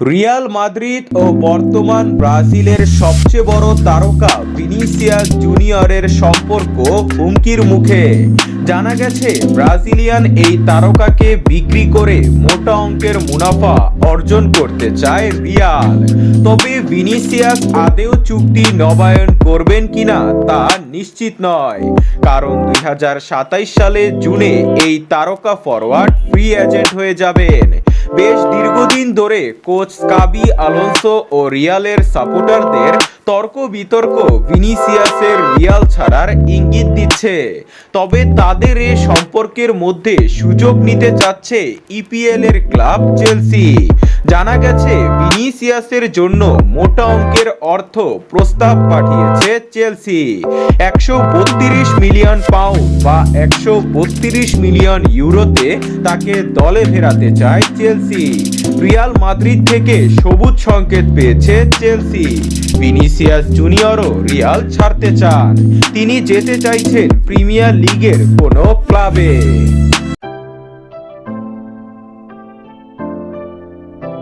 Real Madrid ও বর্তমান ব্রাজিলের সবচেয়ে বড় তারকা ভিনিসিয়াস জুনিয়রের সম্পর্ক হুমকির মুখে। জানা গেছে, ব্রাজিলিয়ান এই তারকাকে বিক্রি করে মোটা অঙ্কের মুনাফা অর্জন করতে চায় রিয়াল। তবে ভিনিসিয়াস আদেও চুক্তি নবায়ন করবেন কিনা তা নিশ্চিত নয়। কারণ দুই সালে জুনে এই তারকা ফরওয়ার্ড ফ্রি এজেন্ট হয়ে যাবেন। বেশ দীর্ঘদিন ধরে কোচ কাবি আলোনসো ও রিয়ালের সাপোর্টারদের তর্ক বিতর্ক ভিনিসিয়াসের রিয়াল ছাড়ার ইঙ্গিত দিচ্ছে। তবে তাদের এ সম্পর্কের মধ্যে সুযোগ নিতে চাচ্ছে ইপিএল এর ক্লাব চেলসি। জানা গেছে, ভিনিসিয়াসের জন্য মোটা অঙ্কের অর্থ প্রস্তাব পাঠিয়েছে চেলসি। একশো বত্রিশ মিলিয়ন পাউন্ড বা একশো বত্রিশ মিলিয়ন ইউরোতে তাকে দলে ফেরাতে চায় চেলসি। রিয়াল মাদ্রিদ থেকে সবুজ সংকেত পেয়েছে চেলসি। ভিনিসিয়াস জুনিয়রও রিয়াল ছাড়তে চান। তিনি যেতে চাইছেন প্রিমিয়ার লিগের কোনো ক্লাবে।